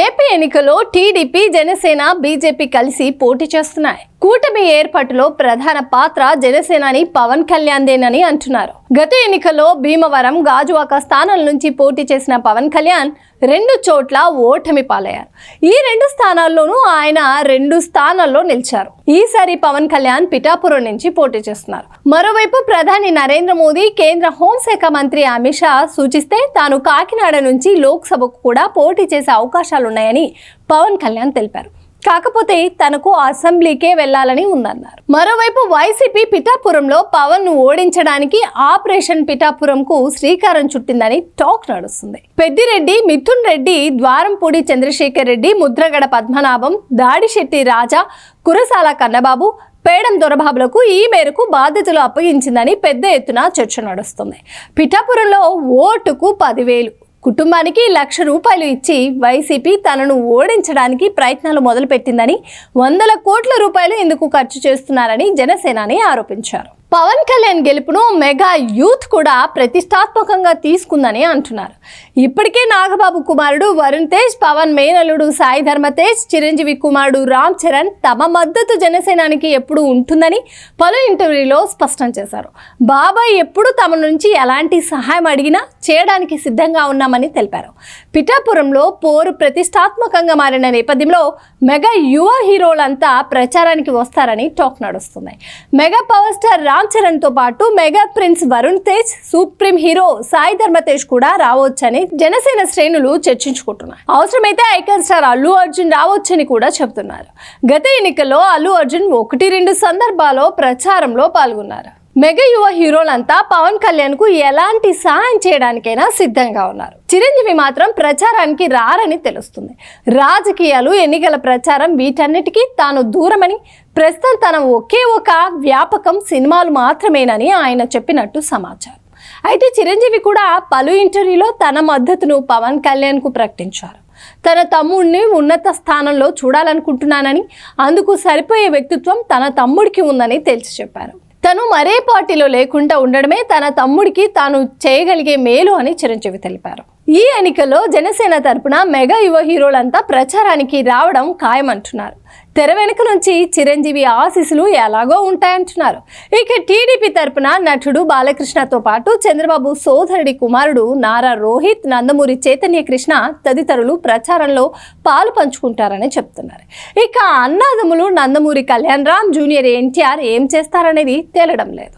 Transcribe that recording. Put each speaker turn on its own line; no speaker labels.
AP ఎన్నికల్లో TDP Janasena BJP కలిసి పోటీ చేస్తున్నాయి. కూటమి ఏర్పాటులో ప్రధాన పాత్ర జనసేనాని పవన్ కళ్యాణ్దేనని అంటున్నారు. గత ఎన్నికల్లో భీమవరం గాజువాక స్థానాల నుంచి పోటీ చేసిన పవన్ కళ్యాణ్ రెండు చోట్ల ఓటమి పాలయ్యారు. ఈ రెండు స్థానాల్లోనూ ఆయన రెండు స్థానాల్లో నిలిచారు. ఈసారి పవన్ కళ్యాణ్ పిఠాపురం నుంచి పోటీ చేస్తున్నారు. మరోవైపు ప్రధాని నరేంద్ర మోదీ కేంద్ర హోంశాఖ మంత్రి అమిత్ షా సూచిస్తే తాను కాకినాడ నుంచి లోక్సభకు కూడా పోటీ చేసే అవకాశాలున్నాయని పవన్ కళ్యాణ్ తెలిపారు. కాకపోతే తనకు అసెంబ్లీకే వెళ్ళాలని ఉందన్నారు. మరోవైపు వైసీపీ పిఠాపురంలో పవన్ను ఓడించడానికి ఆపరేషన్ పిఠాపురంకు శ్రీకారం చుట్టిందని టాక్ నడుస్తుంది. పెద్దిరెడ్డి మిథున్ రెడ్డి ద్వారంపూడి చంద్రశేఖర్ రెడ్డి ముద్రగడ పద్మనాభం దాడిశెట్టి రాజా కురసాల కన్నబాబు పేడం దొరబాబులకు ఈ మేరకు బాధ్యతలు అప్పగించిందని పెద్ద ఎత్తున చర్చ నడుస్తుంది. పిఠాపురంలో ఓటుకు పదివేలు. కుటుంబానికి లక్ష రూపాయలు ఇచ్చి వైసీపీ తనను ఓడించడానికి ప్రయత్నాలు మొదలుపెట్టిందని వందల కోట్ల రూపాయలు ఇందుకు ఖర్చు చేస్తున్నారని జనసేనాని ఆరోపించారు. పవన్ కళ్యాణ్ గెలుపును మెగా యూత్ కూడా ప్రతిష్టాత్మకంగా తీసుకుందని అంటున్నారు. ఇప్పటికే నాగబాబు కుమారుడు వరుణ్ తేజ్ పవన్ మేనలుడు సాయి ధర్మ తేజ్ చిరంజీవి కుమారుడు రామ్ చరణ్ తమ మద్దతు జనసేనానికి ఎప్పుడు ఉంటుందని పలు ఇంటర్వ్యూలో స్పష్టం చేశారు. బాబాయ్ ఎప్పుడు తమ నుంచి ఎలాంటి సహాయం అడిగినా చేయడానికి సిద్ధంగా ఉన్నామని తెలిపారు. పిఠాపురంలో పోరు ప్రతిష్టాత్మకంగా మారిన నేపథ్యంలో మెగా యువ హీరోలంతా ప్రచారానికి వస్తారని టాక్ నడుస్తున్నాయి. మెగా పవర్ స్టార్ రామ్ చరణ్తో పాటు mega prince Varun Tej supreme hero Sai Dharam Tej కూడా రావచ్చని జనసేన శ్రేణులు చర్చించుకుంటున్నారు. అవసరమైతే ఐకాన్ స్టార్ అల్లు అర్జున్ రావచ్చని కూడా చెబుతున్నారు. గత ఎన్నికల్లో అల్లు అర్జున్ ఒకటి రెండు సందర్భాల్లో ప్రచారంలో పాల్గొన్నారు. మెగా యువ హీరోలంతా పవన్ కళ్యాణ్కు ఎలాంటి సహాయం చేయడానికైనా సిద్ధంగా ఉన్నారు. చిరంజీవి మాత్రం ప్రచారానికి రారని తెలుస్తుంది. రాజకీయాలు ఎన్నికల ప్రచారం వీటన్నిటికీ తాను దూరమని ప్రస్తుతం తన ఒకే ఒక వ్యాపకం సినిమాలు మాత్రమేనని ఆయన చెప్పినట్టు సమాచారం. అయితే చిరంజీవి కూడా పలు ఇంటర్వ్యూలో తన మద్దతును పవన్ కళ్యాణ్కు ప్రకటించారు. తన తమ్ముడిని ఉన్నత స్థానంలో చూడాలనుకుంటున్నానని అందుకు సరిపోయే వ్యక్తిత్వం తన తమ్ముడికి ఉందని తేల్చి చెప్పారు. తను మరే పార్టీలో లేకుండా ఉండడమే తన తమ్ముడికి తాను చేయగలిగే మేలు అని చిరంజీవి తెలిపారు. ఈ ఎన్నికల్లో జనసేన తరపున మెగా యువ హీరోలంతా ప్రచారానికి రావడం ఖాయమంటున్నారు. తెర వెనుక నుంచి చిరంజీవి ఆశీస్సులు ఎలాగో ఉంటాయంటున్నారు. ఇక టీడీపీ తరపున నటుడు బాలకృష్ణతో పాటు చంద్రబాబు సోదరుడి కుమారుడు నారా రోహిత్ నందమూరి చైతన్య కృష్ణ తదితరులు ప్రచారంలో పాలు పంచుకుంటారని చెప్తున్నారు. ఇక అన్నాదములు నందమూరి కళ్యాణ్ రామ్ జూనియర్ ఎన్టీఆర్ ఏం చేస్తారనేది తేలడం లేదు.